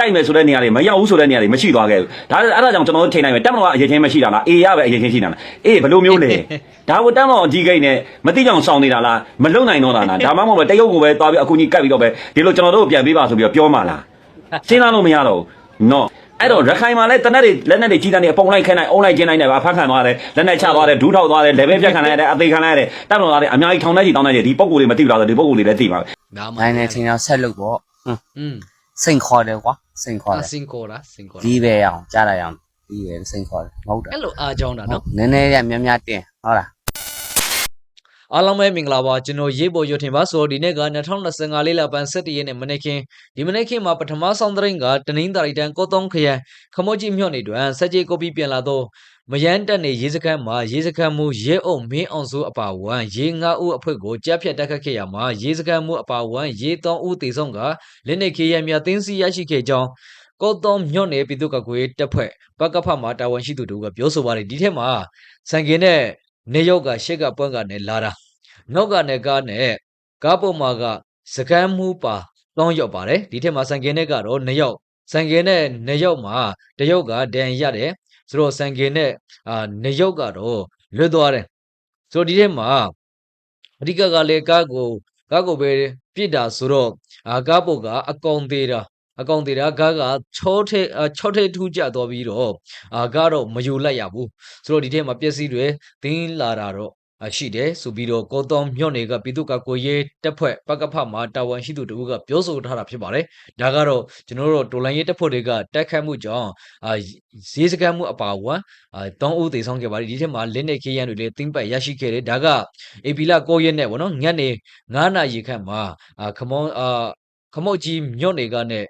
တိုက်မယ်ဆိုတဲ့နေရာတွေမရောက်ဘူးဆိုတဲ့နေရာတွေမရှိသွားခဲ့ဘူးဒါအဲ့ဒါကြောင့်ကျွန်တော်တို့ချိန်နိုင်မယ်တက်မတော်ကအရင်ချင်းမရှိတာလားအေရပဲအရင်ချင်းရှိတာလားအေးဘယ်လိုမျိုးလဲဒါကိုတက်မတော်အကြီးကိန်းနဲ့မတိကြောင်ဆောင်နေတာလားမလုံနိုင်တော့တာလားဒါမှမဟုတ်ပဲတရုတ်ကိုပဲသွားပြီးအခုကြီးကတ်ပြီးတော့ပဲဒီလိုကျွန်တော်တို့ကိုပြန်ပေးပါဆိုပြီးတော့ပြောမှလားစဉ်းစားလို့မရတော့ဘူးနော်အဲ့တော့ရခိုင်မှာလည်းတနက်တွေလက်နက်တွေကြီးတန်းတွေအပုံလိုက်ခဲနိုင်အုံလိုက်ကျင်းနိုင်တယ်ဗာဖတ်ခံသွားတယ်လက်နက်ချသွားတယ်ဒူးထောက်သွားတယ်လေဘယ်ပြက်ခံလိုက်ရတယ်အသေးခံလိုက်ရတယ်တက်မတော်သားတွေအများကြီးထောင်ထဲကြီးတောင်းနေတယ်ဒီပုံကိုယ်တွေမသိဘူးလားဆိုဒီပုံကိုယ်တွေလည်းသိပါပဲဒါမှနိုင်နေချင်းတော့ဆက်လုပ်ပေါ့ဟွန်းอืม စိန်ခေါ်တယ်ကွာစိန်ခေါ်အတယ်စင်ကောတာစင်ကောတာဒီပဲအောင်ကြားလိုက်အောင်ဒီပဲစိန်ခေါ်တယ်မဟုတ်တာအဲ့လိုအားကြောင်းတာနော်နည်းနည်းရများများတင်ဟုတ်လားအားလုံးပဲမင်္ဂလာပါကျွန်တော်ရေးပေါ်ရထင်ပါဆိုတော့ဒီနေ့က2025လေးလပန်း17ရက်နေ့မနေ့ခင်းဒီမနေ့ခင်းမှာပထမဆုံးသတင်းကတနင်္သာရီတန်းကောတုံးခရိုင်ခမောကြီးမြို့နယ်တွင်စက်ကြီးကိုပြီးပြန်လာတော့ မယန်းတက်နေရေးစခန်းမှာရေးစခန်းမူရဲအုပ်မင်းအောင်စုအပါဝမ်ရေးငါဦးအဖွဲ့ကိုကြားဖြတ်တက်ခတ်ခဲ့ရမှာရေးစခန်းမူအပါဝမ်ရေးတောင်းဦးတေဆုံးကလက်နေခေရများတင်းစီရရှိခဲ့ကြောင်းကောတုံးမြို့နယ်ပြည်သူ့ကကွေးတပ်ဖွဲ့ပကဖမှာတာဝန်ရှိသူတို့ကပြောဆိုပါတယ်ဒီထက်မှာစံကင်းနဲ့နေရောက်ကရှေ့ကပွင့်ကနေလာတာနောက်ကနေကားနဲ့ကားပေါ်မှာကစကမ်းမှုပါတောင်းရောက်ပါတယ်ဒီထက်မှာစံကင်းနဲ့ကတော့နှစ်ယောက်စံကင်းနဲ့နှစ်ယောက်မှာတစ်ယောက်ကဒဏ်ရတယ် ဆိုတော့စံကင်းနဲ့အာနှစ်ယောက်ကတော့လွတ်သွားတယ်ဆိုတော့ဒီထက်မှာအဓိကကလည်းကားကိုကားကိုပဲပြစ်တာဆိုတော့အာကားပေါ်ကအကောင်သေးတာအကောင်သေးတာကားကချောထဲချောထဲထူးကျသွားပြီးတော့အာကားတော့မယူလိုက်ရဘူးဆိုတော့ဒီထဲမှာပျက်စီးတွေသင်းလာတာတော့အ ရှိတယ်ဆိုပြီးတော့ကောတောမြို့နယ်ကပြည်သူ့ကာကွယ်ရေးတပ်ဖွဲ့ပကဖမှာတာဝန်ရှိသူတို့ကပြောဆိုထားတာဖြစ်ပါတယ်။ဒါကတော့ကျွန်တော်တို့တော်လိုင်းရေးတပ်ဖွဲ့တွေကတိုက်ခတ်မှုကြောင့်အာဈေးစကမ်းမှုအပါအဝင်အာတောင်းဦးသေဆုံးခဲ့ပါတယ်ဒီထက်မှာလင်းနေခေးရန်တွေလည်းတင်းပတ်ရရှိခဲ့တယ်ဒါကအေပီလာ9ရက်နဲ့ဗောနော်ညနေ9နာရီခန့်မှာအာခမောအာ ခမော့ကြီးမြို့နယ်ကနဲ့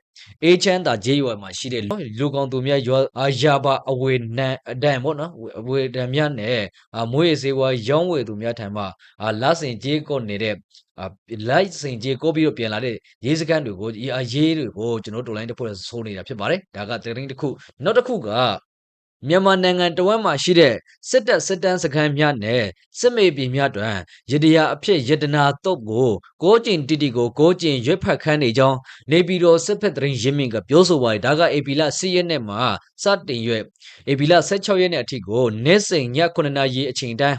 အေချမ်းသာဂျေးရွာမှာရှိတဲ့လူကောင်သူများရွာအာယာပါအဝေနန်အဒံပေါ့နော်အဝေဒံများနဲ့အာမွေးစေဝါရောင်းဝယ်သူများထံမှအာလက်စင်ကြေးကော့နေတဲ့အာလိုက်စင်ကြေးကော့ပြီးတော့ပြန်လာတဲ့ရေးစကန်တွေကိုဒီအရေးတွေကိုကျွန်တော်တို့လိုင်းတစ်ဖွဲ့ဆိုးနေတာဖြစ်ပါတယ်ဒါကသတင်းတစ်ခုနောက်တစ်ခုက မြန်မာနိုင်ငံတဝက်မှာရှိတဲ့စစ်တပ်စစ်တမ်းစခန်းများနဲ့စစ်မေပြည်များတွင်ရတရာအဖြစ်ယတနာတုတ်ကိုကိုကျင်တီတီကိုကိုကျင်ရွက်ဖက်ခန်းနေကြောင်းနေပြည်တော်စစ်ဖက်သတင်းရင်းမြစ်ကပြောဆိုပါတယ်ဒါက AP လစီရက်နဲ့မှာစတင်ရွက် AP လ16ရက်နေ့အထိကိုနေ့စဉ်ည9နာရီအချိန်တိုင်း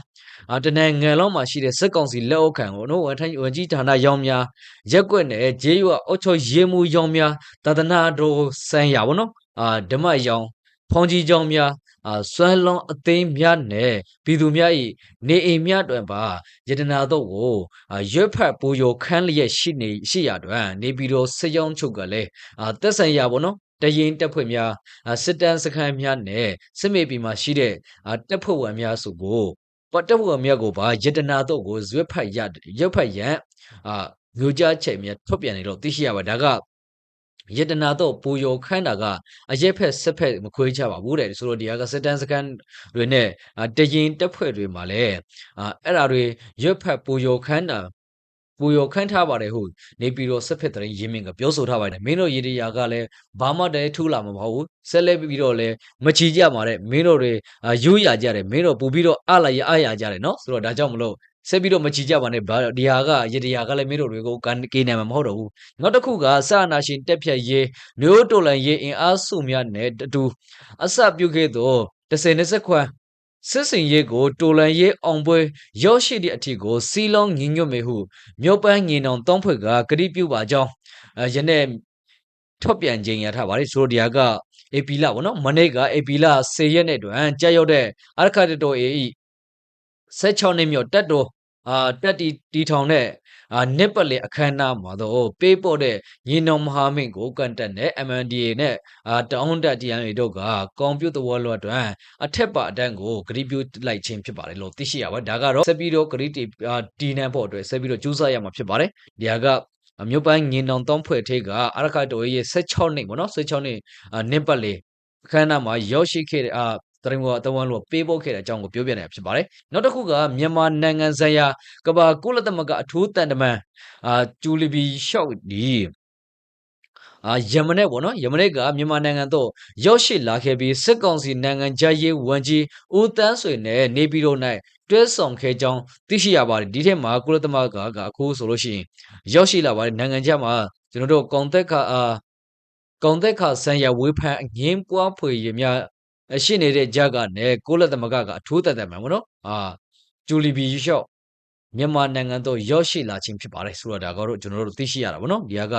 အာတနင်္ဂနွေလုံးမှာရှိတဲ့စစ်ကောင်စီလက်အောက်ခံကိုနော်ဝန်ထမ်းဝန်ကြီးဌာနရောင်းများရက်ကွက်နဲ့ဂျေးရွာအုတ်ချောရေမူရောင်းများသာသနာတော်ဆန်းရပါတော့အာဓမ္မရောင်း ဖုန်ကြီးကြောင်းများအာဆွမ်းလွန်အသိမ်းများနဲ့ပြည်သူများ၏နေအိမ်များတွင်ပါယတနာတော့ကိုအာရွက်ဖတ်ပူယိုခန်းလျက်ရှိနေရှိရတွင်နေပြည်တော်စစ်ကြောင်းချုပ်ကလည်းအာတက်ဆိုင်ရပါတော့တရင်တက်ဖွဲ့များအာစစ်တမ်းစခန်းများနဲ့စစ်မေပြည်မှာရှိတဲ့အာတက်ဖွဲ့ဝင်များစုကိုပတ်တက်ဖွဲ့ဝင်များကိုပါယတနာတော့ကိုရွက်ဖတ်ရရွက်ဖတ်ရန်အာမျိုးကြားချက်များထုတ်ပြန်နေတော့သိရှိရပါဒါက ယတနာတော့ပူယောခန်းတာကအရက်ဖက်ဆက်ဖက်မခွေးကြပါဘူးတဲ့ဆိုတော့ဒီကစစ်တမ်းစကန်တွေနဲ့အာတရင်တက်ဖွဲ့တွေမှာလည်းအာအဲ့ဒါတွေရွက်ဖက်ပူယောခန်းတာပူယောခန်းထားပါတယ်ဟုတ်နေပြည်တော်စစ်ဖက်တရင်ရင်းမြစ်ကပြောဆိုထားပါတယ်မင်းတို့ရေတရာကလည်းဘာမှတည်းထူလာမှာမဟုတ်ဘူးဆက်လက်ပြီးတော့လည်းမချီကြပါနဲ့မင်းတို့တွေအာယူရကြတယ်မင်းတို့ပူပြီးတော့အလာရအရကြတယ်နော်ဆိုတော့ဒါကြောင့်မလို့ ဆက်ပြီးတော့မချီကြပါနဲ့ဘာဒီဟာကရေတရာကလည်းမင်းတို့တွေကိုကန်ကေးနိုင်မှာမဟုတ်တော့ဘူးနောက်တစ်ခုကစာနာရှင်တက်ဖြတ်ရေးမျိုးတော်လန်ရေးအင်အားစုများနဲ့အတူအစပြုခဲ့သော30နှစ်ခွန်းစစ်စင်ရေးကိုတိုလန်ရေးအောင်ပွဲရောက်ရှိသည့်အထီကိုစီလောင်းငင်ညွတ်မေဟုမြို့ပန်းငင်အောင်တောင်းဖွဲ့ကဂတိပြုပါကြောင်းအဲယနေ့ထုတ်ပြန်ကြေညာထားပါတယ်ဆိုတော့ဒီဟာကအေပီလာဗောနော်မနေ့ကအေပီလာ10ရက်နေ့တွင်ကြာရောက်တဲ့အာခတ်တော်အေဤ 16နှစ်မြောက်တက်တော်အာတက်တီတီထောင်တဲ့အာနစ်ပတ်လေအခမ်းအနားမှာတော့ပေးပို့တဲ့ညီနောင်မဟာမိတ်ကိုကန်တက်တဲ့ MNDA နဲ့အာတောင်းတက် TNA တို့ကကွန်ပျူတာဝါလွတ်တွင်အထက်ပါအတန်းကိုဂရိပြုလိုက်ခြင်းဖြစ်ပါတယ်လို့သိရှိရပါတယ်ဒါကတော့ဆက်ပြီးတော့ဂရိတီအာတီနန်ဖို့အတွက်ဆက်ပြီးတော့ကြိုးစားရမှာဖြစ်ပါတယ်ဒီဟာကအမျိုးပိုင်းငင်တောင်တောင်းဖွဲ့ထေးကအာရခတော်ရဲ့16နှစ်ပေါ့နော်16နှစ်အာနစ်ပတ်လေအခမ်းအနားမှာရောက်ရှိခဲ့တဲ့အာ တရင်ကအတဝန်လို့ပေးပို့ခဲ့တဲ့အကြောင်းကိုပြောပြနေတာဖြစ်ပါတယ်နောက်တစ်ခုကမြန်မာနိုင်ငံဆိုင်ရာကဘာကုလသမဂ္ဂအထူးတန်တမန်အာကျူလီဘီရှော့ဒီအာယမနဲ့ပေါ့နော်ယမနဲ့ကမြန်မာနိုင်ငံတော့ရောက်ရှိလာခဲ့ပြီးစစ်ကောင်စီနိုင်ငံခြားရေးဝန်ကြီးဦးတန်းဆွေနဲ့နေပြည်တော်၌တွဲဆောင်ခဲ့ကြောင်းသိရှိရပါတယ်ဒီထက်မှာကုလသမဂ္ဂကအခုဆိုလို့ရှိရင်ရောက်ရှိလာပါတယ်နိုင်ငံခြားမှာကျွန်တော်တို့ကွန်တက်ကအာကောင်သက်ခဆန်ရဝေဖန်အငင်းပွားဖွေရများအ ရှိနေတဲ့ကြကနဲ့ကိုလက်သမဂကအထူးသက်သက်မှန်ဗောနော်အာဂျူလီဘီရှော့မြန်မာနိုင်ငံတော့ရောက်ရှိလာခြင်းဖြစ်ပါတယ်ဆိုတော့ဒါကတော့ကျွန်တော်တို့သိရှိရတာဗောနော်ဒီဟာက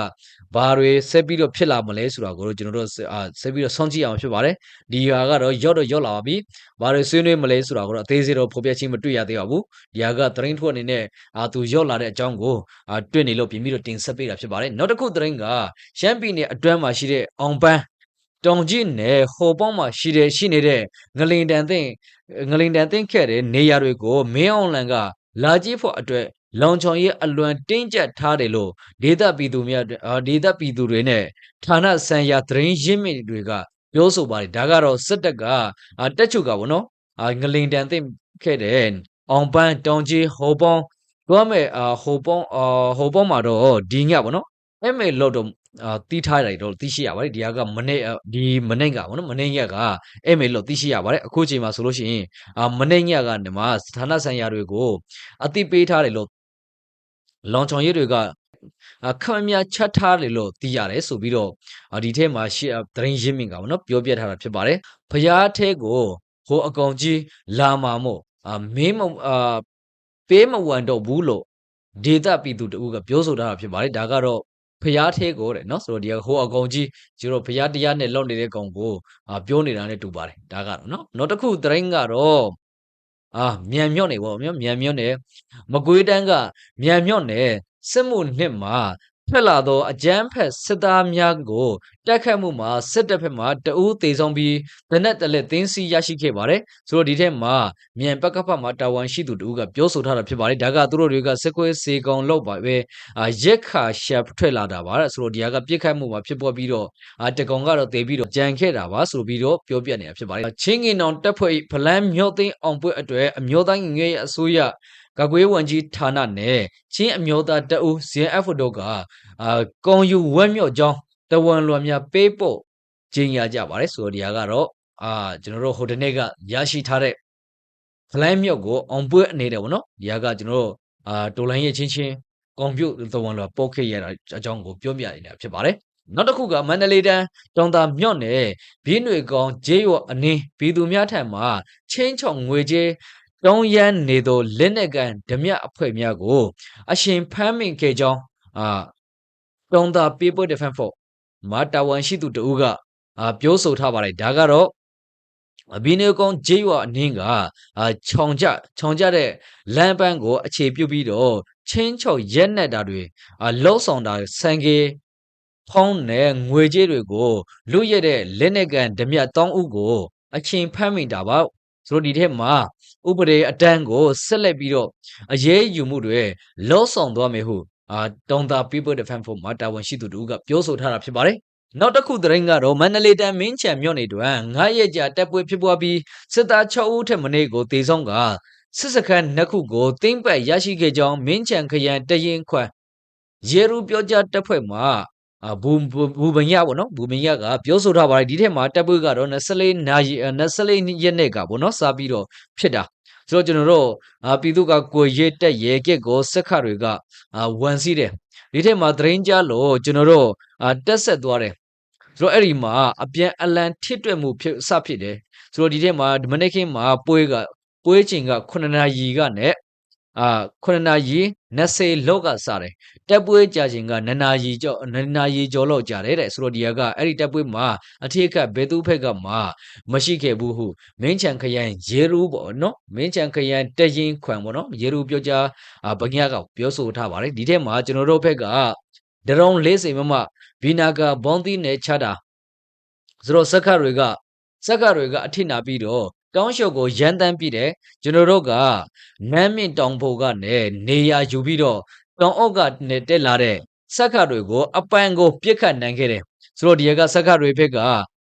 ဘာတွေဆက်ပြီးတော့ဖြစ်လာမလဲဆိုတာကိုတော့ကျွန်တော်တို့အာဆက်ပြီးတော့စောင့်ကြည့်အောင်ဖြစ်ပါတယ်ဒီဟာကတော့ရောက်တော့ရောက်လာပါပြီဘာတွေဆွေးနွေးမလဲဆိုတာကိုတော့အသေးစိတ်တော့ဖော်ပြခြင်းမတွေ့ရသေးပါဘူးဒီဟာကသတင်းထုတ်အနေနဲ့အာသူရောက်လာတဲ့အကြောင်းကိုအာတွေ့နေလို့ပြင်ပြီးတော့တင်ဆက်ပေးတာဖြစ်ပါတယ်နောက်တစ်ခုသတင်းကရှမ်းပြည်နယ်အတွင်းမှာရှိတဲ့အောင်ပန်း တောင်ကြီးနယ်ဟိုပေါင်းမှာရှိတဲ့ရှိနေတဲ့ငလင်တန်သင့်ငလင်တန်သင့်ခဲ့တဲ့နေရာတွေကိုမင်းအောင်လန်ကလာကြည့်ဖို့အတွက်လောင်ချောင်ရဲ့အလွန်တင်းကျပ်ထားတယ်လို့ဒေသပြည်သူများအာဒေသပြည်သူတွေနဲ့ဌာနဆိုင်ရာသတင်းရင်းမြစ်တွေကပြောဆိုပါတယ်ဒါကတော့စစ်တပ်ကအာတက်ချုပ်ကဗောနော်အာငလင်တန်သင့်ခဲ့တဲ့အောင်ပန်းတောင်ကြီးဟိုပေါင်းပြောမယ်အာဟိုပေါင်းအာဟိုပေါင်းမှာတော့ဒီညဗောနော် အဲ့မဲ့လို့တော့အာတီးထားတယ်တော့သိရှိရပါတယ်ဒီဟာကမနေ့အာဒီမနေ့ကဗောနော်မနေ့ညကအဲ့မဲ့လို့သိရှိရပါတယ်အခုချိန်မှာဆိုလို့ရှိရင်အာမနေ့ညကနေမှဌာနဆိုင်ရာတွေကိုအတိပေးထားတယ်လို့လောင်ချောင်ရည်တွေကအာခမမြချက်ထားတယ်လို့သိရတယ်ဆိုပြီးတော့အာဒီထဲမှာရှေ့သတင်းရင်းမြစ်ကဗောနော်ပြောပြထားတာဖြစ်ပါတယ်ဖျားထဲကိုဟိုအကောင်ကြီးလာမာမို့အာမင်းမအာပေးမဝန်တော့ဘူးလို့ဒေတာပြည်သူတူကပြောဆိုထားတာဖြစ်ပါတယ်ဒါကတော့ ဖျားထဲကိုတဲ့နော်ဆိုတော့ဒီကဟိုအကောင်ကြီးကျတော့ဖျားတရားနဲ့လောက်နေတဲ့ကောင်ကိုအာပြောနေတာနဲ့တူပါတယ်ဒါကတော့နော်နောက်တစ်ခုသတင်းကတော့အာမြန်မြော့နေပေါ့မြန်မြန်မြော့နေမကွေးတန်းကမြန်မြော့နေစစ်မှုနှစ်မှာ ထွက်လာသောအကြမ်းဖက်စစ်သားများကိုတိုက်ခတ်မှုမှာစစ်တပ်ဘက်မှတအူးသေးဆုံးပြီးဒနက်တလက်တင်းစီရရှိခဲ့ပါတယ်ဆိုတော့ဒီထက်မှာမြန်ပကဖမှာတာဝန်ရှိသူတူကပြောဆိုထားတာဖြစ်ပါတယ်ဒါကသူတို့တွေကစစ်ကွေးစေကောင်လောက်ပါပဲအာရက်ခါရှက်ထွက်လာတာပါတဲ့ဆိုတော့ဒီဟာကပြစ်ခတ်မှုမှာဖြစ်ပေါ်ပြီးတော့အာတကောင်ကတော့တေးပြီးတော့ကြံခဲ့တာပါဆိုပြီးတော့ပြောပြနေတာဖြစ်ပါတယ်ချင်းငင်တောင်တက်ဖွဲ့ဖလန်းမြို့သိမ်းအောင်ပွဲအတွက်အမျိုးသားငွေအစိုးရ ကကွေးဝန်ကြီးဌာနနဲ့ချင်းအမျိုးသားတအူး CNF တို့ကအာကွန်ယူဝက်မြော့ကြောင်းတဝန်လွန်များပေးပို့ကျင်းရကြပါတယ်ဆိုတော့ဒီဟာကတော့အာကျွန်တော်တို့ဟိုတနေ့ကရရှိထားတဲ့ဖလိုင်းမြော့ကိုအောင်ပွဲအနေနဲ့ဗောနော်ဒီဟာကကျွန်တော်တို့အာတိုလိုင်းရဲ့ချင်းချင်းကွန်ပျူတဝန်လွန်ပို့ခဲ့ရတာအကြောင်းကိုပြောပြနေတာဖြစ်ပါတယ်နောက်တစ်ခုကမန္တလေးတန်းတောင်သာမြော့နယ်ဘင်းတွေကောင်ဂျေးရောအနည်းပြည်သူများထံမှချင်းချောင်ငွေကြေး တောင်းရမ်းနေသောလက်နက်ကန်ဓမြအဖွဲ့များကို အရှင်ဖမ်းမိခဲ့ကြောင်းအာတောင်သာ People Defense Force မာတာဝန်ရှိသူတဦးကအာပြောဆိုထားပါတယ်ဒါကတော့အဘိနေကောင်ဂျေးရွာအနည်းကအာခြောင်ကြခြောင်ကြတဲ့လမ်းပန်းကို အခြေပြုပြီးတော့ချင်းချောက်ရက်နဲ့တာတွေအာလောက်ဆောင်တာစံကေဖုံးနဲ့ငွေကြေးတွေကိုလူရတဲ့လက်နက်ကန်ဓမြတောင်းဥကို အချင်းဖမ်းမိတာပါ ဆိုတော့ဒီထက်မှာဥပဒေအတန်းကိုဆက်လက်ပြီးတော့အရေးယူမှုတွေလောဆောင်သွားမယ်ဟုအာတောင်တာ People Defense Force မှာတာဝန်ရှိသူတို့ကပြောဆိုထားတာဖြစ်ပါတယ်နောက်တစ်ခုသတင်းကတော့မန္တလေးတန်းမင်းချံမြို့နယ်တွင်ငါးရက်ကြာတပ်ပွဲဖြစ်ပွားပြီးစစ်သား6ဦးထက်မနည်းကိုတေဆုံးကစစ်စခန်းနှစ်ခုကိုတင်းပတ်ရရှိခဲ့ကြောင်းမင်းချံခရိုင်တရင်ခွန်ရေရူပြောကြားတပ်ဖွဲ့မှ အာဘူဘူပညာပေါ့နော်ဘူပညာကပြောဆိုထားပါတယ်ဒီထက်မှာတပ်ပွဲကတော့24နာရီ24ရက်နေ့ကပေါ့နော်စပြီးတော့ဖြစ်တာဆိုတော့ကျွန်တော်တို့အာပြည်သူကကိုရဲတက်ရဲကက်ကိုစက်ခတွေကအာဝန်စီးတယ်ဒီထက်မှာသတင်းကြလို့ကျွန်တော်တို့အာတက်ဆက်သွားတယ်ဆိုတော့အဲ့ဒီမှာအပြန်အလန်ထစ်တွက်မှုဖြစ်စဖြစ်တယ်ဆိုတော့ဒီထက်မှာဒီမနေ့ခင်းမှာပွဲကပွဲချိန်က9နာရီကနဲ့ အာ9နာရီ20လောက်ကစတယ်တက်ပွဲကြာချိန်က9နာရီကျော်9နာရီကျော်လောက်ကြာတယ်တဲ့ဆိုတော့ဒီကအဲ့ဒီတက်ပွဲမှာအထက်ခတ်ဘဲသူဖက်ကမှမရှိခဲ့ဘူးဟုမင်းချံခရိုင်ရေရူပေါ့နော်မင်းချံခရိုင်တရင်ခွန်ပေါ့နော်ရေရူပြောကြားအာဗညာကပြောဆိုထားပါတယ်ဒီထက်မှာကျွန်တော်တို့ဖက်ကဒရုံလေးစိမ်မမဘီနာကာဘွန်တီနဲ့ချတာဆိုတော့စက္ခတွေကစက္ခတွေကအထိနာပြီးတော့ တောင်းလျှော့ကိုရန်တမ်းပြီးတယ်ကျွန်တော်တို့ကနမ်းမြင့်တောင်ဖို့ကနေနေရာယူပြီးတော့တောင်အောက်ကနေတက်လာတဲ့စက္ခတွေကို အပန်ကိုပြစ်ခတ်နိုင်ခဲ့တယ်ဆိုတော့ဒီကစက္ခတွေဘက်က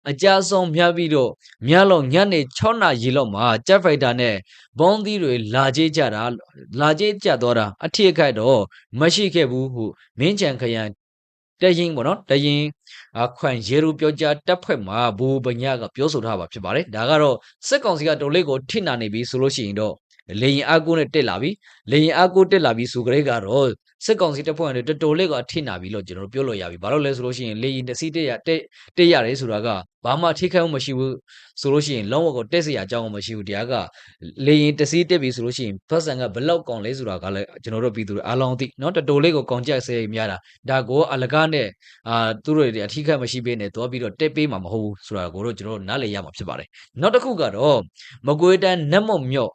အကြဆုံးများပြီးတော့မြလောက်ညနေ6နာရီလောက်မှာဂျက်ဖိုက်တာနဲ့ဘုံသီးတွေလာကြေးကြတာလာကြေးကြတော့တာအထစ်ခိုက်တော့မရှိခဲ့ဘူးဟုမင်းချံခရံတရင်ပေါ့နော်တရင်အ ခွန်ရေရူပြောကြားတက်ဖွဲ့မှာဘူပညာကပြောဆိုထားပါဖြစ်ပါတယ်ဒါကတော့စစ်ကောင်စီကတော်လေးကိုထိနာနေပြီဆိုလို့ရှိရင်တော့ လေရင်အားကိုးနဲ့တက်လာပြီလေရင်အားကိုးတက်လာပြီဆိုကြတဲ့ကတော့စစ်ကောင်စီတပ်ဖွဲ့တွေတော်တော်လေးကအထိနာပြီလို့ကျွန်တော်တို့ပြောလို့ရပြီဘာလို့လဲဆိုလို့ရှိရင်လေရင်တစ်စီးတက်ရတက်တက်ရတယ်ဆိုတာကဘာမှထိခိုက်မှုမရှိဘူးဆိုလို့ရှိရင်လုံးဝကိုတက်เสียအကြောင်းမရှိဘူးတရားကလေရင်တစ်စီးတက်ပြီဆိုလို့ရှိရင်ဖတ်ဆန်ကဘလောက်ကောင်လဲဆိုတာကလည်းကျွန်တော်တို့ပြည်သူတွေအားလုံးသိเนาะတော်တော်လေးကိုကောင်ကြိုက်စေများတာဒါကိုအလကားနဲ့အာသူတို့တွေအထိခိုက်မရှိဘဲနဲ့သွားပြီးတော့တက်ပေးမှာမဟုတ်ဘူးဆိုတာကိုတော့ကျွန်တော်တို့နားလည်ရမှာဖြစ်ပါတယ်နောက်တစ်ခုကတော့မကွေးတန်းနတ်မုံမြော့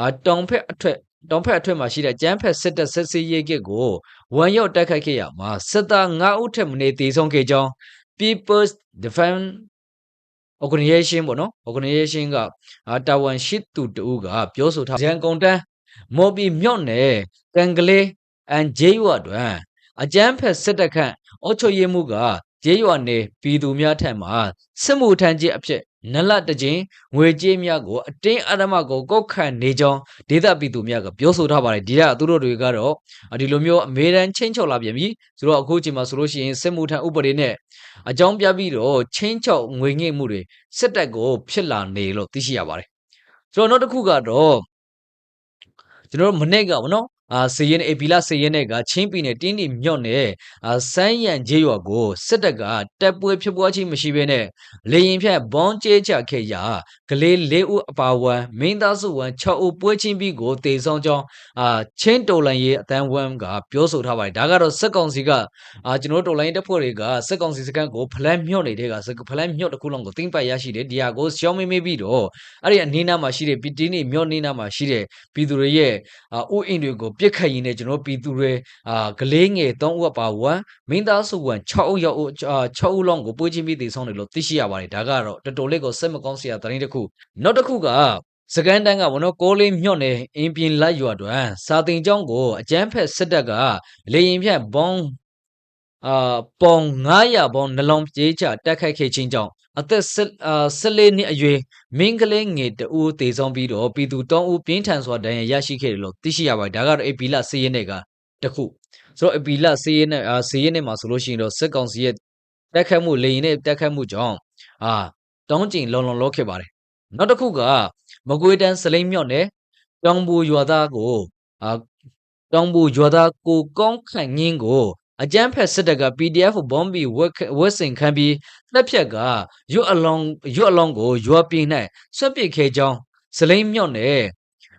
အာတောင်ဖက်အထက်တောင်ဖက်အထက်မှာရှိတဲ့ကျန်းဖက်စစ်တပ်စစ်စီရေးကစ်ကိုဝန်ရောက်တိုက်ခိုက်ခဲ့ရမှာစစ်သား9ဦးထက်မနေတေဆုံးခဲ့ကြောင်း People's Defense Organization ပေါ့နော် Organization ကအာတာဝန်ရှိသူတူကပြောဆိုထားရန်ကုန်တန်းမော်ဘီမြော့နယ်ကန်ကလေးအန်ဂျေးရွာတွင်အကျန်းဖက်စစ်တပ်ခန့်အောက်ချွေရမှုကဂျေးရွာနယ်ပြည်သူများထံမှစစ်မှုထမ်းခြင်းအဖြစ် နလတခြင်းငွေကြေးများကိုအတင်းအဓမ္မကိုကောက်ခံနေကြောင်းဒေသပြည်သူများကပြောဆိုထားပါတယ်ဒီကသူတို့တွေကတော့အဒီလိုမျိုးအမေရန်ချင်းချောက်လာပြန်ပြီဆိုတော့အခုချိန်မှာဆိုလို့ရှိရင်စစ်မှုထမ်းဥပဒေနဲ့အကြောင်းပြပြီးတော့ချင်းချောက်ငွေငိမ့်မှုတွေစစ်တပ်ကိုဖြစ်လာနေလို့သိရှိရပါတယ်ဆိုတော့နောက်တစ်ခုကတော့ကျွန်တော်တို့မနေ့ကဗောနော် အာစီရင်အေပီလာစီရင်တဲ့ကချင်းပြည်နယ်တင်းတီမြော့နယ်အာစမ်းရံကျေးရွာကိုစစ်တပ်ကတပ်ပွဲဖြစ်ပွားခြင်းမရှိဘဲနဲ့လေရင်ဖြတ်ဘွန်ကျဲချခဲ့ရာကလေး၄ဦးအပါအဝင်မင်းသားစုဝင်6ဦးပွဲချင်းပြီးကိုတေဆောင်ကြောင်းအာချင်းတော်လန်ရေးအတန်းဝမ်ကပြောဆိုထားပါတယ်ဒါကတော့စစ်ကောင်စီကအာကျွန်တော်တို့တော်လိုင်းတပ်ဖွဲ့တွေကစစ်ကောင်စီစကန်ကိုဖလန်မြော့နေတဲ့ကစဖလန်မြော့တစ်ခုလုံးကိုတင်းပတ်ရရှိတယ်ဒီဟာကိုရှောင်းမေးမေးပြီးတော့အဲ့ဒီအနီးနားမှာရှိတဲ့ပီတင်းနေမြော့နီးနားမှာရှိတဲ့ပြည်သူတွေရဲ့အာဥအိမ်တွေကိုပြစ်ခတ်ရင်းနဲ့ကျွန်တော်တို့ပြည်သူတွေအာကလေးငယ်3ဦးအပါဝမ်မင်းသားစုဝင်6ဦးရောက်အာ6ဦးလုံးကိုပွဲချင်းပြီးတည်ဆောင်တယ်လို့သိရှိရပါတယ်ဒါကတော့တော်တော်လေးကိုစိတ်မကောင်းစရာသတင်းတစ်ခုနောက်တစ်ခုကစကန်တန်းကဘနော်ကိုလေးမြော့နေအင်းပြင်းလက်ရွာတွင်စာတင်ကျောင်းကိုအကျန်းဖက်စစ်တပ်ကလေရင်ဖြတ်ဘုံအာပုံ900ဘုံနှလုံးပြေးချတက်ခိုက်ခဲ့ခြင်းကြောင့်အသက်14နှစ်အရွယ်မင်းကလေးငယ်တဦးတေဆုံးပြီးတော့ပြည်သူ3ဦးပြင်းထန်စွာဒဏ်ရာရရှိခဲ့တယ်လို့သိရှိရပါတယ်ဒါကတော့အေပီလာစီးရင်တွေကတခုဆိုတော့အေပီလာစီးရင်နဲ့အာစီးရင်နဲ့မှာဆိုလို့ရှိရင်တော့စစ်ကောင်စီရဲ့တက်ခတ်မှုလေရင်နဲ့တက်ခတ်မှုကြောင့်အာတောင်းကျင်လုံလုံလောက်ခဲ့ပါတယ် နောက်တစ်ခုကမကွေးတန်းစလိမ့်မြော့နဲ့တောင်ပူရွာသားကိုအာတောင်ပူရွာသားကိုကောင်းခန့်ငင်းကိုအကျန်းဖက်စစ်တပ်က PDF ဘုံဘီဝက်ဝက်စင်ခံပြီးလက်ဖြတ်ကရွတ်အလောင်းရွတ်အလောင်းကိုရွာပြင်း၌ဆွတ်ပစ်ခဲကြောင်းစလိမ့်မြော့နဲ့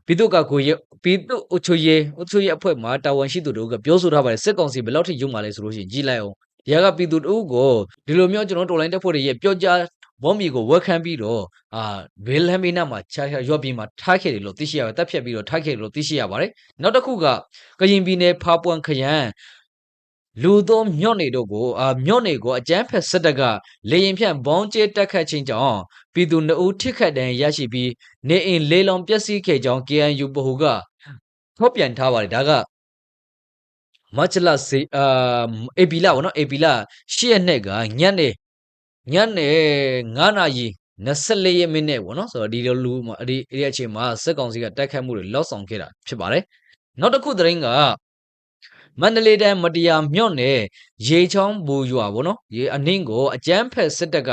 ပြည်သူ့ကကိုရပြည်သူ့အချွေရအချွေရအဖွဲ့မှာတာဝန်ရှိသူတို့ကပြောဆိုထားပါတယ်စစ်ကောင်စီဘယ်လောက်ထိရုံမှလဲဆိုလို့ရှိရင်ကြီးလိုက်အောင်ဒီကပြည်သူတို့ကိုဒီလိုမျိုးကျွန်တော်တော်လိုင်းတက်ဖွဲ့တွေရဲ့ပြောကြား ဘုံဘီကိုဝက်ခံပြီးတော့အာဘယ်လမ်းမေးနာမှာခြားရွတ်ပြင်းမှာထားခဲ့တယ်လို့သိရှိရတယ်တက်ဖြတ်ပြီးတော့ထားခဲ့တယ်လို့သိရှိရပါတယ်နောက်တစ်ခုကကရင်ပြည်နယ်ဖာပွန်ခရန်လူသောမြော့နေတို့ကိုအာမြော့နေကိုအကျန်းဖက်စစ်တပ်ကလေရင်ဖြန့်ဘောင်းကျဲတက်ခတ်ခြင်းကြောင့်ပြည်သူနှုတ်ထိခတ်တဲ့ရရှိပြီးနေအိမ်လေးလုံးပျက်စီးခဲ့ကြောင်း KNU ဗဟိုကထုတ်ပြန်ထားပါတယ်ဒါကမတ်လစေအာအေပီလာဗောနော်အေပီလာရှစ်ရက်နဲ့ကညနေ ညနေ9နာရီ24ရက်မိနစ်ပေါ့နော်ဆိုတော့ဒီလိုလူမှာဒီအဲ့ဒီအချိန်မှာစက်ကောင်စီကတိုက်ခတ်မှုတွေလောက်ဆောင်ခဲ့တာဖြစ်ပါတယ်နောက်တစ်ခုသတင်းကမန္တလေးတိုင်းမတရားမြော့နယ်ရေချောင်းဘူရွာပေါ့နော်ရေအနှင်းကိုအကျန်းဖက်စစ်တပ်က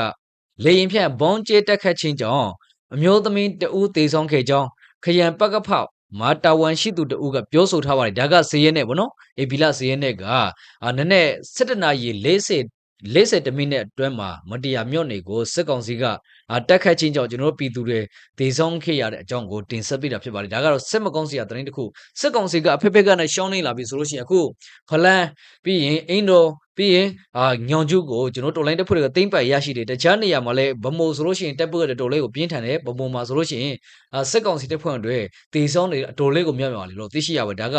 လေရင်ဖြန့်ဘုံကျဲတက်ခတ်ခြင်းကြောင့်အမျိုးသမီးတဦးတေဆုံးခဲ့ကြောင်းခရံပကဖောက်မာတာဝန်ရှိသူတဦးကပြောဆိုထားပါတယ်ဒါကစီးရဲနဲ့ဗောနော်အေဘီလာစီးရဲနဲ့ကအာနည်းနည်း17နာရီ40 40မိနစ်အတွင်းမှာမတရားမြော့နေကိုစစ်ကောင်စီကအာတက်ခတ်ချင်းကြောင့်ကျွန်တော်တို့ပြည်သူတွေဒေဆုံးခဲ့ရတဲ့အကြောင်းကိုတင်ဆက်ပေးတာဖြစ်ပါတယ်ဒါကတော့စစ်မကောင်းစီရသတင်းတစ်ခုစစ်ကောင်စီကအဖက်ဖက်ကနဲ့ရှောင်းနေလာပြီဆိုလို့ရှိရင်အခုဖလန်ပြီးရင်အင်ဒို ပြီးရင်အာညောင်ကျုကိုကျွန်တော်တော်လိုင်းတက်ဖွဲ့တွေကတိမ့်ပိုက်ရရှိတယ်တခြားနေရာမှာလည်းဗမိုဆိုလို့ရှိရင်တက်ဖွဲ့တဲ့တော်လေးကိုပြင်းထန်တယ်ဗမိုမှာဆိုလို့ရှိရင်အာစစ်ကောင်စီတက်ဖွဲ့တွေတေဆုံးနေတော်လေးကိုမြောက်မြောက်လေလို့သိရှိရပါတယ်ဒါက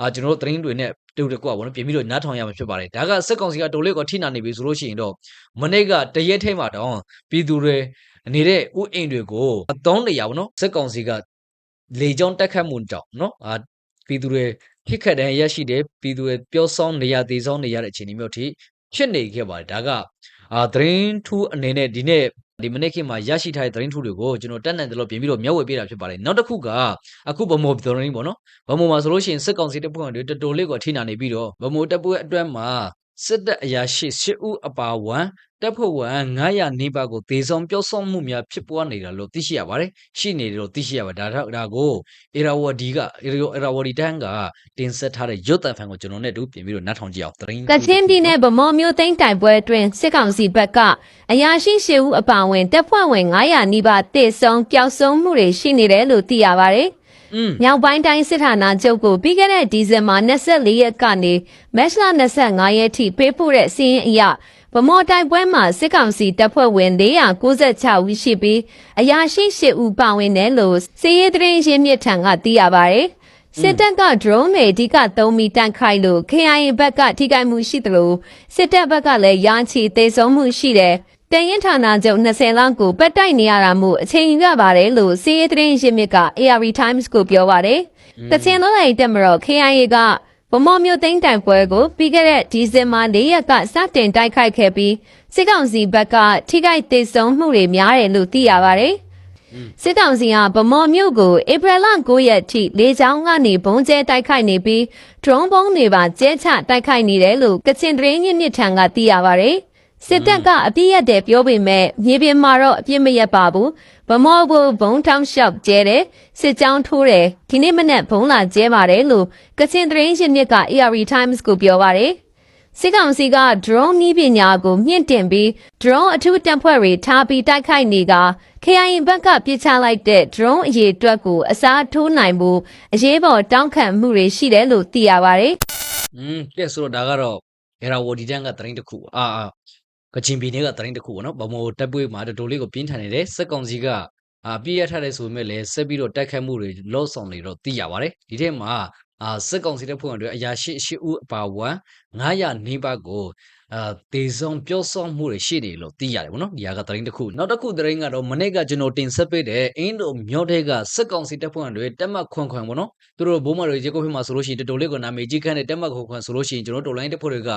အာကျွန်တော်တို့သတင်းတွေနဲ့တူတကွာဘောနော်ပြင်ပြီးတော့နားထောင်ရမှာဖြစ်ပါတယ်ဒါကစစ်ကောင်စီကတော်လေးကိုထိနာနေပြီဆိုလို့ရှိရင်တော့မနေ့ကတရက်ထဲမှာတောင်ပြည်သူတွေနေတဲ့ဥအိမ်တွေကိုအသုံးနေရပါတော့စစ်ကောင်စီကလေကြောင်းတက်ခတ်မှုတောင်နော်အာပြည်သူတွေ ခိခတ်တဲ့ရရှိတဲ့ပြည်သူတွေပျောဆောင်နေရသေးဆောင်နေရတဲ့အခြေအနေမျိုးထိဖြစ်နေခဲ့ပါတယ်ဒါကအာသတင်းထူးအနေနဲ့ဒီနေ့ဒီမနေ့ခေတ်မှာရရှိထားတဲ့သတင်းထူးတွေကိုကျွန်တော်တက်နိုင်တယ်လို့ပြင်ပြီးတော့မျှဝေပေးတာဖြစ်ပါတယ်နောက်တစ်ခုကအခုဗမောသတင်းပေါ့နော်ဗမောမှာဆိုလို့ရှိရင်စစ်ကောင်စီတပ်ဖွဲ့တွေတော်တော်လေးကိုထိနာနေပြီးတော့ဗမောတပ်ဖွဲ့အတွက်မှာစစ်တပ်အရာရှိ၈ဦးအပါအဝင် တပ်ဖွဲ့ဝင်900နီးပါးကိုဒေဆောင်ပြောဆောင်မှုများဖြစ်ပွားနေတာလို့သိရှိရပါတယ်ရှိနေတယ်လို့သိရှိရပါတယ်ဒါဒါကိုအေရာဝဒီကအေရာဝဒီတန်းကတင်ဆက်ထားတဲ့ရွတ်တန်ဖန်ကိုကျွန်တော်နဲ့တူပြင်ပြီးတော့နားထောင်ကြည့်အောင်တရင်ကချင်ပြည်နယ်ဗမော်မြို့သိမ်းတိုင်ပွဲအတွင်းစစ်ကောင်စီဘက်ကအရာရှိရှေဦးအပါအဝင်တပ်ဖွဲ့ဝင်900နီးပါးတေဆုံးပျောက်ဆုံးမှုတွေရှိနေတယ်လို့သိရပါတယ်။อืมမြောက်ပိုင်းတိုင်းစစ်ဌာနချုပ်ကိုပြီးခဲ့တဲ့ဒီဇင်ဘာ24ရက်ကနေမတ်လ25ရက်ထိပေးပို့တဲ့စီးရင်အရ ဗမော်တိုင်ပွဲမှာစစ်ကောင်စီတပ်ဖွဲ့ဝင်496ဦးရှိပြီးအရာရှိ8ဦးပါဝင်တယ်လို့စီးရဲသတင်းရင်းမြစ်ထံကသိရပါတယ်။စစ်တပ်က drone တွေအဓိကသုံးပြီးတန့်ခိုက်လို့ KIA ဘက်ကထိခိုက်မှုရှိသလိုစစ်တပ်ဘက်ကလည်းရာချီသေးဆုံးမှုရှိတယ်။တရင်ဌာနချုပ်20လောက်ကိုပတ်တိုက်နေရတာမို့အချိန်ယူရပါတယ်လို့စီးရဲသတင်းရင်းမြစ်က ARD Times ကိုပြောပါတယ်။တချင်လုံးလိုက်တက်မတော် KIA က ဗမော်မျိုးသိန်းတိုင်ပွဲကိုပြီးခဲ့တဲ့ဒီဇင်ဘာ၄ရက်ကစတင်တိုက်ခိုက်ခဲ့ပြီးစစ်ကောင်စီဘက်ကထိခိုက်သေးဆုံးမှုတွေများတယ်လို့သိရပါတယ်။စစ်ကောင်စီကဗမော်မြို့ကိုဧပြီလ9ရက်ထိလေကြောင်းကနေဘုံကျဲတိုက်ခိုက်နေပြီး drone ဘုံတွေပါကျဲချတိုက်ခိုက်နေတယ်လို့ကချင်သတင်းရင်းမြစ်ထံကသိရပါတယ်။ စစ်တပ်ကအပြစ်ရက်တယ်ပြောပေမဲ့မြေပြင်မှာတော့အပြစ်မရက်ပါဘူး။ဗမော်ဘုံဘုံထောင်းလျှောက်ကျဲတယ်စစ်ကြောင်းထိုးတယ်ဒီနေ့မနေ့ဘုံလာကျဲပါတယ်လို့ကချင်သတင်းရင်းမြစ်က ARD Times ကိုပြောပါတယ်။စစ်ကောင်စီက drone နည်းပညာကိုမြင့်တင်ပြီး drone အထူးတပ်ဖွဲ့တွေထားပြီးတိုက်ခိုက်နေက KIA ဘက်ကပြစ်ချလိုက်တဲ့ drone အရေးအတွက်ကိုအစားထိုးနိုင်ဖို့အရေးပေါ်တောင်းခံမှုတွေရှိတယ်လို့သိရပါတယ်อืมကဲဆိုတော့ဒါကတော့အေရာဝဒီတန်းကတရင်တစ်ခုပေါ့အာအာ ကချင်ပြည်နယ်ကတရင်တစ်ခုပေါ့နော်ဗမောတပ်ပွေးမှာတော်တော်လေးကိုပြင်းထန်နေတယ်စက်ကောင်စီကအာပြည့်ရထားတဲ့ဆိုပေမဲ့လည်းဆက်ပြီးတော့တိုက်ခတ်မှုတွေလော့ဆောင်နေတော့သိရပါတယ်ဒီထဲမှာအာစက်ကောင်စီတပ်ဖွဲ့ဝင်တွေအရာရှိရှိဦးအပါဝံ900နီးပါးကိုအာဒေဆောင်ပြောဆောင်မှုတွေရှိနေလို့သိရတယ်ဗောနော်ဒီဟာကတရင်တစ်ခုနောက်တစ်ခုတရင်ကတော့မနေ့ကကျွန်တော်တင်ဆက်ပေးတဲ့အင်းတို့မြို့ထဲကစက်ကောင်စီတပ်ဖွဲ့ဝင်တွေတက်မှတ်ခွန်ခွန်ဗောနော်သူတို့ဘိုးမတွေရေကုတ်ဖိမှာဆိုလို့ရှိရင်တော်တော်လေးကိုနာမည်ကြီးခန့်တဲ့တက်မှတ်ခွန်ခွန်ဆိုလို့ရှိရင်ကျွန်တော်တို့တော်လိုင်းတပ်ဖွဲ့တွေက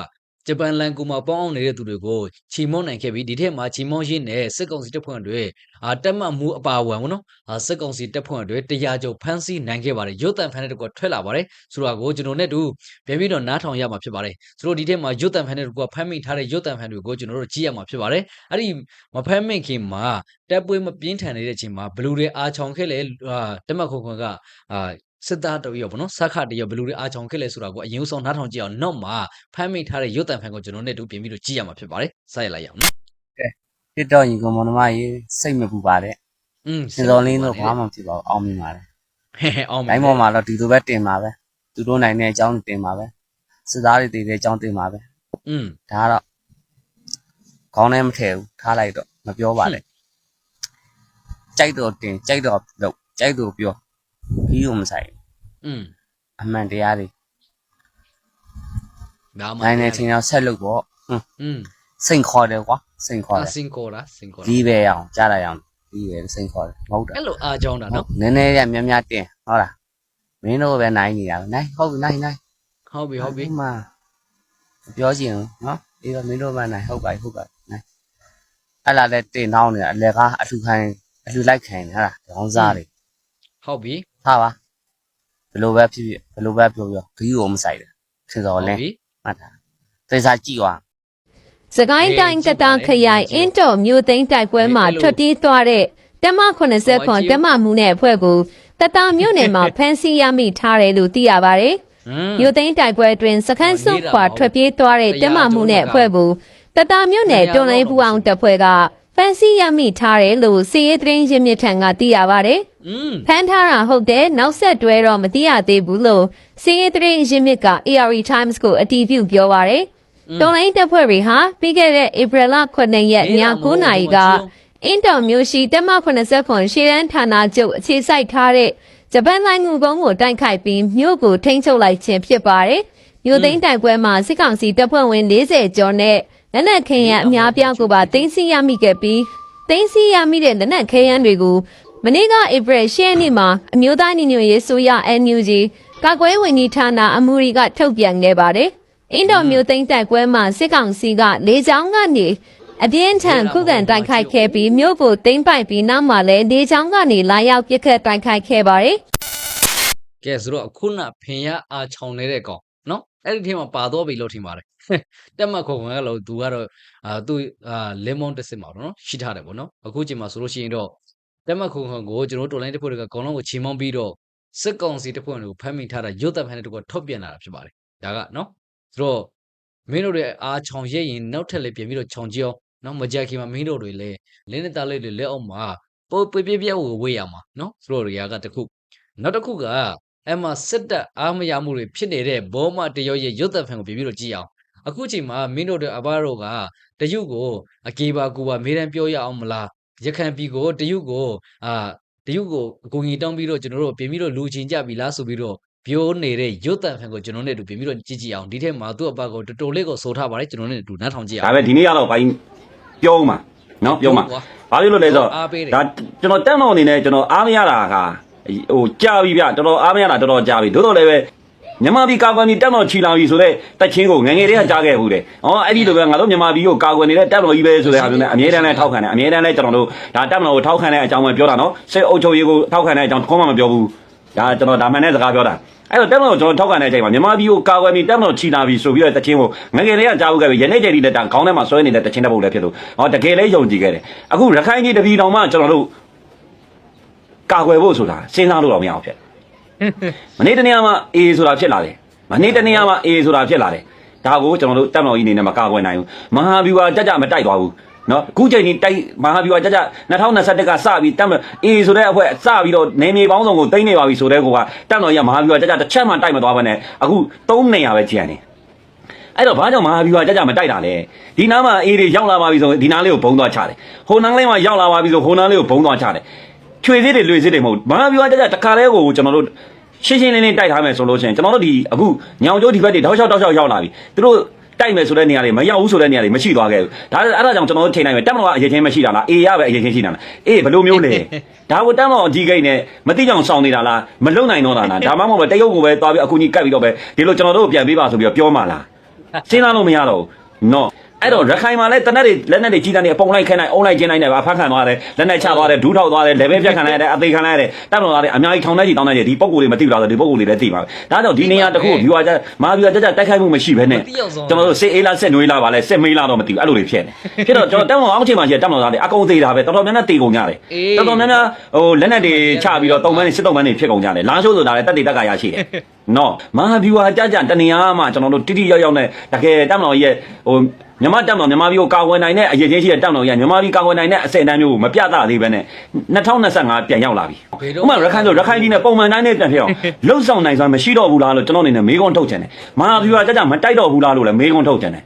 ဂျပန်လန်ကူမှာပေါင်းအောင်နေတဲ့သူတွေကိုချီမွန်နိုင်ခဲ့ပြီးဒီထက်မှာချီမွန်ရင်းနဲ့စစ်ကောင်စီတပ်ဖွဲ့တွေအာတက်မှတ်မှုအပါအဝင်ဗောနော်အာစစ်ကောင်စီတပ်ဖွဲ့တွေတရားကျော်ဖမ်းဆီးနိုင်ခဲ့ပါတယ်ရုတ်တံဖမ်းတဲ့တကွထွက်လာပါတယ်ဆိုတော့ကိုကျွန်တော်နဲ့တူပြန်ပြီးတော့နားထောင်ရမှာဖြစ်ပါတယ်ဆိုတော့ဒီထက်မှာရုတ်တံဖမ်းတဲ့တကွဖမ်းမိထားတဲ့ရုတ်တံဖမ်းတွေကိုကျွန်တော်တို့ကြည့်ရမှာဖြစ်ပါတယ်အဲ့ဒီမဖမ်းမိခင်မှာတက်ပွေးမပြင်းထန်နေတဲ့အချိန်မှာဘလူတွေအာချောင်ခဲ့လေအာတက်မှတ်ခွန်ခွန်ကအာ စစ်သားတရောပေါ့နော်စခတရောဘလူတွေအာချောင်ခဲ့လဲဆိုတာကိုအရင်ဆုံးနားထောင်ကြည့်အောင်နောက်မှာဖမ်းမိထားတဲ့ရုတ်တံဖန်ကိုကျွန်တော်နဲ့တူပြင်ပြီးတော့ကြည့်ရမှာဖြစ်ပါတယ်စရလိုက်ရအောင်နော် တစ်တော့ညီကောင်မတော်မကြီးစိတ်မပူပါနဲ့ อืม စင်စော်လင်းတို့ဘာမှမဖြစ်ပါဘူးအောင်မြင်ပါတယ် ဟဲ့ဟဲ့အောင် တိုင်းပေါ်မှာတော့ဒီလိုပဲတင်ပါပဲသူတို့နိုင်တဲ့အကြောင်းတင်ပါပဲစစ်သားတွေတည်တဲ့အကြောင်းတင်ပါပဲ อืม ဒါကတော့ခေါင်းထဲမထည့်ဘူးထားလိုက်တော့မပြောပါနဲ့ကြိုက်တော့တင်ကြိုက်တော့လုပ်ကြိုက်တော့ပြောပြီးတော့မဆိုင် อืม အမှန်တရားတွေ ဒါမှ နိုင်နေချင်းတော့ဆက်လုပ်ပေါ့ဟွန်း อืม စိန်ခေါ်တယ်ကွာစိန်ခေါ် အာ တယ် စင်ကောလားစင်ကောလား ဒီပဲရအောင်ကြားလိုက်အောင်ဒီပဲစိန်ခေါ်တယ်မဟုတ်တာ အဲ့လိုအားကြောင်းတာနော် နည်းနည်းရများများတင်ဟုတ်လားမင်းတို့ပဲနိုင်နေတာပဲနိုင်ဟုတ်ပြီနိုင်နိုင် ဟုတ်ပြီဟုတ်ပြီ မှပြောချင်နော်ဒီတော့မင်းတို့မှနိုင်ဟုတ်ပါပြီဟုတ်ပါပြီနိုင်အဲ့လာလဲတင်နှောင်းနေတာအလဲကားအလှခိုင်းအလှလိုက်ခိုင်းနေတာခေါင်းစားတွေ ဟုတ်ပြီ ထားပါ ဘယ်လိုပဲဖြစ်ဖြစ်ဘယ်လိုပဲပြောပြောဂီးကိုမဆိုင်တယ်စင်စော်ဟုတ်လဲပြီမှတ်တာသေစာကြည့်သွား။စကိုင်းတိုင်းတတခရိုင်အင်းတော်မြို့သိမ်းတိုက်ပွဲမှာထွက်ပြေးသွားတဲ့တက်မ80ခွန်တက်မမှုနဲ့အဖွဲ့ကိုတတမြို့နယ်မှာဖမ်းဆီးရမိထားတယ်လို့သိရပါတယ်။อืมမြို့သိမ်းတိုက်ပွဲအတွင်းစခန်းစွန့်ခွာထွက်ပြေးသွားတဲ့တက်မမှုနဲ့အဖွဲ့ကိုတတမြို့နယ်တွန်လိုင်းပူအောင်တပ်ဖွဲ့က ဖမ်းဆီးရမိထားတယ်လို့စီရေးသတင်းရင်းမြစ်ထံကသိရပါတယ်။อืมဖမ်းထားတာဟုတ်တယ်နောက်ဆက်တွဲတော့မသိရသေးဘူးလို့စီးရီးသတင်းရင်းမြစ်က ARE Times ကိုအတည်ပြုပြောပါရယ်တော်လိုင်းတပ်ဖွဲ့တွေဟာပြီးခဲ့တဲ့ဧပြီလ9ရက်ည9နာရီကအင်တော်မျိုးရှိတက်မ80ခွန်ရှေ့ရန်ဌာနချုပ်အခြေစိုက်ထားတဲ့ဂျပန်လိုင်းငူကုန်းကိုတိုက်ခိုက်ပြီးမြို့ကိုထိန်းချုပ်လိုက်ခြင်းဖြစ်ပါတယ်မြို့သိမ်းတိုက်ပွဲမှာစစ်ကောင်စီတပ်ဖွဲ့ဝင်40ကျော်နဲ့ လက်နက်ခဲယမ်းအများပြားကိုပါသိမ်းဆည်းရမိခဲ့ပြီးသိမ်းဆည်းရမိတဲ့လက်နက်ခဲယမ်းတွေကိုမနေ့ကဧပြီ10ရက်နေ့မှာအမျိုးသားညီညွတ်ရေးဆိုရ NUG ကာကွယ်ဝင်ကြီးဌာနအမှုရီကထုတ်ပြန်ခဲ့ပါတယ်။အင်းတော်မျိုးသိမ်းတိုက်ပွဲမှာစစ်ကောင်စီကလေကြောင်းကနေအပြင်းထန်ခုခံတိုက်ခိုက်ခဲ့ပြီးမြို့ကိုသိမ်းပိုက်ပြီးနောက်မှာလည်းလေကြောင်းကနေလာရောက်ပစ်ခတ်တိုက်ခိုက်ခဲ့ပါတယ်။ကဲဆိုတော့အခုနဖင်ရအားချောင်နေတဲ့ကောင်နော် အဲ့ဒီထဲမှာပါတော့ပြီလို့ထင်ပါတယ်တက်မှတ်ခုံကလို့သူကတော့အာသူအာလေမွန်တစ်စစ်မှာတော့နော်ရှိထားတယ်ပေါ့နော်အခုချိန်မှာဆိုလို့ရှိရင်တော့တက်မှတ်ခုံကိုကျွန်တော်တို့တော်လိုင်းတစ်ဖွဲ့တွေကခေါင်းလုံးကိုချီမောင်းပြီးတော့စစ်ကောင်စီတစ်ဖွဲ့တွေကိုဖမ်းမိထားတာရုတ်တပ်ဖမ်းတဲ့တကွထုတ်ပြန်လာတာဖြစ်ပါတယ်ဒါကနော်ဆိုတော့မင်းတို့တွေအားချောင်ရက်ရင်နောက်ထပ်လည်းပြင်ပြီးတော့ချောင်ကြည့်အောင်နော်မကြခင်မှာမင်းတို့တွေလည်းလင်းနဲ့သားလေးတွေလက်အောင်မှာပိုးပြပြပြကိုဝေးရမှာနော်ဆိုတော့တွေကတခုနောက်တစ်ခုက အဲ့မှာစစ်တပ်အားမရမှုတွေဖြစ်နေတဲ့ဘောမတရောရဲ့ရုတ်တပ်ဖန်ကိုပြင်ပြီးတော့ကြည့်အောင်အခုချိန်မှာမင်းတို့တွေအဘတို့ကတရုတ်ကိုအကေပါကူပါမေးတမ်းပြောရအောင်မလားရခိုင်ပြည်ကိုတရုတ်ကိုအာတရုတ်ကိုအကူကြီးတောင်းပြီးတော့ကျွန်တော်တို့ပြင်ပြီးတော့လူချင်းကြပြီလားဆိုပြီးတော့ပြောနေတဲ့ရုတ်တန်ဖန်ကိုကျွန်တော်နဲ့အတူပြင်ပြီးတော့ကြည့်ကြည့်အောင်ဒီထက်မှာသူ့အပကိုတော်တော်လေးကိုဆိုထားပါတယ်ကျွန်တော်နဲ့အတူနားထောင်ကြည့်ဒါအောင်ပဲဒီနေ့ကတော့ဘိုင်းပြောဦးမှာနော်ပြောမှာကွာဘာဖြစ်လို့လဲဆိုတော့အားပေးတယ်ဒါကျွန်တော်တက်တော့အနေနဲ့ကျွန်တော်အားမရတာက ဟိုကြာပြီဗျတော်တော်အားမရတာတော်တော်ကြာပြီတို့တော့လည်းပဲမြန်မာပြည်ကာကွယ်ပြီးတက်တော့ချီလာပြီဆိုတော့တက်ချင်းကိုငယ်ငယ်လေးကကြားခဲ့ဘူးတယ်။အော်အဲ့ဒီလိုပဲငါတို့မြန်မာပြည်ကိုကာကွယ်နေတဲ့တက်တော်ကြီးပဲဆိုတဲ့ဟာမျိုးနဲ့အမြဲတမ်းလဲထောက်ခံတယ်အမြဲတမ်းလဲကျွန်တော်တို့ဒါတက်တော်ကိုထောက်ခံတဲ့အကြောင်းပဲပြောတာနော်။စိတ်အုပ်ချုပ်ရေးကိုထောက်ခံတဲ့အကြောင်းတစ်ခုမှမပြောဘူး။ဒါကျွန်တော်ဒါမှန်တဲ့စကားပြောတာ။အဲ့တော့တက်တော်ကျွန်တော်ထောက်ခံတဲ့အချိန်မှာမြန်မာပြည်ကိုကာကွယ်ပြီးတက်တော်ချီလာပြီဆိုပြီးတော့တက်ချင်းကိုငယ်ငယ်လေးကကြားဘူးခဲ့ပြီယနေ့ချိန်ဒီလက်တန်ခေါင်းထဲမှာဆွဲနေတဲ့တက်ချင်းတဲ့ပုံလည်းဖြစ်လို့ဟောတကယ်လဲယုံကြည်ခဲ့တယ်။အခုရခိုင်ကြီးတပြည်တော်မှကျွန်တော်တို့ ကာကွယ်ဖို့ဆိုတာစဉ်းစားလို့တော့မရအောင်ဖြစ်မနေ့တနေ့မှအေးဆိုတာဖြစ်လာတယ်မနေ့တနေ့မှအေးဆိုတာဖြစ်လာတယ်ဒါကိုကျွန်တော်တို့တက်မတော်ကြီးအနေနဲ့မကာကွယ်နိုင်ဘူးမဟာဗျူဟာကြကြမတိုက်သွားဘူးနော်အခုချိန်ကြီးတိုက်မဟာဗျူဟာကြကြ2021ကစပြီးတက်မအေးဆိုတဲ့အဖွဲ့စပြီးတော့နေမြေပေါင်းစုံကိုတိမ့်နေပါပြီဆိုတဲ့ကောကတက်တော်ကြီးကမဟာဗျူဟာကြကြတစ်ချက်မှတိုက်မသွားဘဲနဲ့အခု3နေရပဲကျန်နေအဲ့တော့ဘာကြောင့်မဟာဗျူဟာကြကြမတိုက်တာလဲဒီနားမှာအေးတွေရောက်လာပါပြီဆိုရင်ဒီနားလေးကိုဘုံသွားချတယ်ဟိုနားလေးမှာရောက်လာပါပြီဆိုဟိုနားလေးကိုဘုံသွားချတယ် ချွေစစ်တွေလွေစစ်တွေမဟုတ်ဘူးဘာပြောကြကြတခါတည်းကိုကျွန်တော်တို့ရှင်းရှင်းလင်းလင်းတိုက်ထားမယ်ဆိုလို့ရှိရင်ကျွန်တော်တို့ဒီအခုညောင်ကျိုးဒီဘက်တွေတောက်လျှောက်တောက်လျှောက်ရောက်လာပြီသူတို့တိုက်မယ်ဆိုတဲ့နေရာတွေမရောက်ဘူးဆိုတဲ့နေရာတွေမရှိသွားခဲ့ဘူးဒါအဲ့ဒါကြောင့်ကျွန်တော်တို့ချိန်နိုင်မယ်တက်မတော်ကအရေးချင်းမရှိတာလားအေရပဲအရေးချင်းရှိတာလားအေးဘယ်လိုမျိုးလဲဒါကိုတက်မတော်အကြီးကိတ်နဲ့မတိကြောင်ဆောင်နေတာလားမလုံနိုင်တော့တာလားဒါမှမဟုတ်ပဲတရုတ်ကိုပဲသွားပြီးအကူကြီးကတ်ပြီးတော့ပဲဒီလိုကျွန်တော်တို့ပြန်ပေးပါဆိုပြီးတော့ပြောမှလားစဉ်းစားလို့မရတော့ဘူးနော် အဲ့တော့ရခိုင်မှာလည်းတနက်တွေလက်နက်တွေကြီးတန်းတွေအပုံလိုက်ခဲနိုင်အုံလိုက်ကျင်းနိုင်တယ်ဗျာဖတ်ခံသွားတယ်လက်နက်ချသွားတယ်ဒူးထောက်သွားတယ် level ဖြတ်ခံလိုက်ရတယ်အသေးခံလိုက်ရတယ်တပ်တော်သားတွေအများကြီးထောင်ထဲကြီးတောင်းနေတယ်ဒီပုံကိုယ်တွေမသိဘူးလားဆိုဒီပုံကိုယ်တွေလည်းသိပါပဲဒါကြောင့်ဒီနေရာတစ်ခုကို viewer ကြမာ viewer ကြကြတိုက်ခိုက်မှုမရှိဘဲနဲ့မသိအောင်ဆုံးကျွန်တော်တို့စစ်အေးလားစစ်နွေးလားပါလဲစစ်မေးလားတော့မသိဘူးအဲ့လိုတွေဖြစ်နေဖြစ်တော့ကျွန်တော်တပ်တော်အောက်ချိန်မှာရှိတဲ့တပ်တော်သားတွေအကုန်သေးတာပဲတော်တော်များများတေကုန်ကြတယ်အေးတော်တော်များများဟိုလက်နက်တွေချပြီးတော့တုံမန်းတွေစစ်တုံမန်းတွေဖြစ်ကုန်ကြတယ်လာရှိုးဆိုတာလည်းတက်တေတက်ကရရှိတယ်နော်မဟာ viewer ကြကြတနေရာမှာကျွန်တော်တို့တိတိရောက်ရောက်နဲ့တကယ်တပ်မတော်ကြီးရဲ့ဟို မြန်မာတပ်မတော်မြန်မာပြည်ကိုကာကွယ်နိုင်တဲ့အရေးကြီးရှိတဲ့တပ်မတော်ကြီးကမြန်မာပြည်ကာကွယ်နိုင်တဲ့အစင်တန်းမျိုးကိုမပြသသေးပဲနဲ့2025ပြန်ရောက်လာပြီဘယ်တော့ဥပမာရခိုင်ဆိုရခိုင်ပြည်နယ်ပုံမှန်တိုင်းနဲ့ပြန်ဖြစ်အောင်လှုပ်ဆောင်နိုင်စွမ်းမရှိတော့ဘူးလားလို့ကျွန်တော်အနေနဲ့မေးခွန်းထုတ်ချင်တယ်မဟာဗျူဟာကြကြမတိုက်တော့ဘူးလားလို့လည်းမေးခွန်းထုတ်ချင်တယ်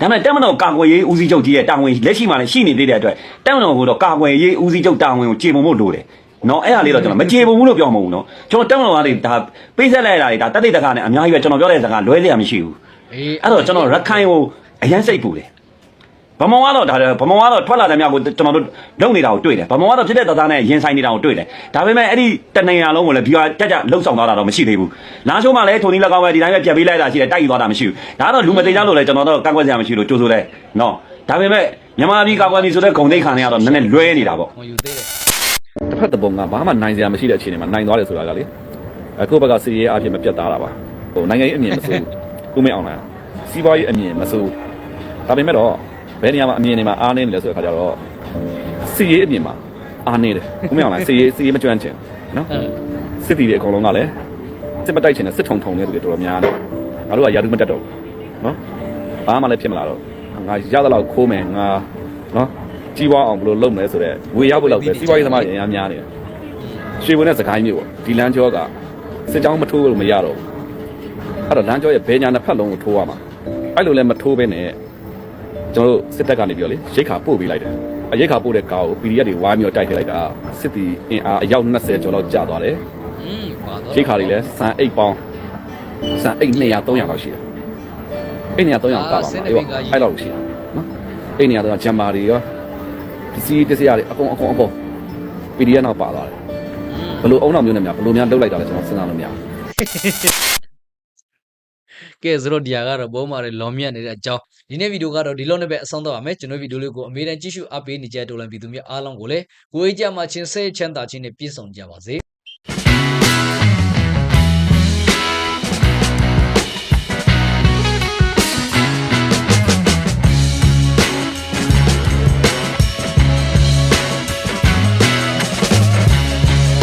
ဒါပေမဲ့တက်မတော်ကာကွယ်ရေးဦးစီးချုပ်ကြီးရဲ့တာဝန်လက်ရှိမှလည်းရှိနေသေးတဲ့အတွက်တက်မတော်ကတော့ကာကွယ်ရေးဦးစီးချုပ်တာဝန်ကိုခြေပုံဖို့လိုတယ်နော်အဲ့ဒါလေးတော့ကျွန်တော်မခြေပုံဘူးလို့ပြောမှာမဟုတ်ဘူးနော်ကျွန်တော်တက်မတော်ကလေဒါပေးဆက်လိုက်တာလေဒါတက်တဲ့တကားနဲ့အများကြီးပဲကျွန်တော်ပြောတဲ့စကားလွဲစရာမရှိဘူးအေးအဲ့တော့ကျွန်တော်ရခိုင်ကို အရန်စိတ်ပူတယ်ဗမောကတော့ဒါဗမောကတော့ထွက်လာတဲ့မြောက်ကိုကျွန်တော်တို့လုံနေတာကိုတွေ့တယ်ဗမောကတော့ဖြစ်တဲ့သားသားနဲ့ရင်ဆိုင်နေတာကိုတွေ့တယ်ဒါပေမဲ့အဲ့ဒီတနေရာလုံးကိုလည်းဘီယာတက်ကြလှုပ်ဆောင်သွားတာတော့မရှိသေးဘူးလာရှိုးမှလည်းထုံနီး၎င်းပဲဒီတိုင်းပဲပြက်ပေးလိုက်တာရှိတယ်တိုက်ယူသွားတာမရှိဘူးဒါကတော့လူမသိကြလို့လည်းကျွန်တော်တို့ကန့်ကွက်စရာမရှိလို့ကြိုးဆိုတယ်နော်ဒါပေမဲ့မြန်မာပြည်ကာကွယ်ပြည်ဆိုတဲ့ဂုံတိတ်ခံရတော့နည်းနည်းလွဲနေတာပေါ့ဟိုယူသေးတယ်တစ်ဖက်တစ်ပုံကဘာမှနိုင်စရာမရှိတဲ့အခြေအနေမှာနိုင်သွားတယ်ဆိုတာကလေအခုဘက်ကစီရေးအဖြစ်မပြတ်သားတာပါဟိုနိုင်ငံရေးအမြင်မစိုးဘူးဦးမင်းအောင်လားစီးပွားရေးအမြင်မစိုး ဒါပေမဲ့တော့ဘယ်နေရာမှာအမြင်တွေမှာအားနေတယ်ဆိုတဲ့ခါကျတော့စီရေးအမြင်မှာအားနေတယ်ဦးမင်းအောင်လားစီရေးစီရေးမကျွမ်းချင်နော်ဟုတ်စစ်တီတွေအကုန်လုံးကလည်းစစ်မတိုက်ချင်တဲ့စစ်ထုံထုံတဲ့သူတွေတော်တော်များတယ်ငါတို့ကယာတုမတက်တော့ဘူးနော်ဘာမှလည်းဖြစ်မလာတော့ငါရသလောက်ခိုးမယ်ငါနော်ကြီးပွားအောင်ဘယ်လိုလုပ်မလဲဆိုတော့ဝေရောက်ဖို့လောက်ပဲစီးပွားရေးသမားတွေအများများနေတယ်ရွှေဘုံနဲ့စကိုင်းမျိုးပေါ့ဒီလမ်းကျောကစစ်ကြောင်းမထိုးလို့မရတော့ဘူးအဲ့တော့လမ်းကျောရဲ့ဘယ်ညာနှစ်ဖက်လုံးကိုထိုးရမှာအဲ့လိုလည်းမထိုးဘဲနဲ့ ကျွန်တော်တို့စစ်တပ်ကနေပြောလေရိတ်ခါပို့ပေးလိုက်တယ်အရိတ်ခါပို့တဲ့ကားကို PDF တွေဝိုင်းပြီးတော့တိုက်ထည့်လိုက်တာစစ်တီအင်အားအယောက်20ကျော်လောက်ကျသွားတယ်อืมပါတော့ရိတ်ခါတွေလည်းစံအိတ်ပေါင်းစံအိတ်200 300လောက်ရှိတယ်အိတ်200 300ပါပါမှာအေးပါအဲ့လောက်ရှိတယ်နော်အိတ်200 300ဂျမ်မာတွေရောပစ္စည်းတစရတွေအကုန်အကုန်အကုန် PDF နောက်ပါသွားတယ်ဘလို့အုံနောက်မျိုးနဲ့များဘလို့များလှုပ်လိုက်တာလဲကျွန်တော်စဉ်းစားလို့မရဘူးကဲဆိုတော့ဒီဟာကတော့ဘုံမာတွေလွန်မြတ်နေတဲ့အကြောင်းဒီနေ့ဗီဒီယိုကတော့ဒီလောက်နဲ့ပဲအဆုံးသတ်ပါမယ်ကျွန်တော်ဗီဒီယိုလေးကိုအမေရိကန်ကြည့်ရှုအားပေးနေကြတဲ့တော်လန်ပြည်သူများအားလုံးကိုလည်းကိုယ်ကြီးကြမှာချင်းဆဲချမ်းသာချင်းနဲ့ပြည့်စုံကြပါစေ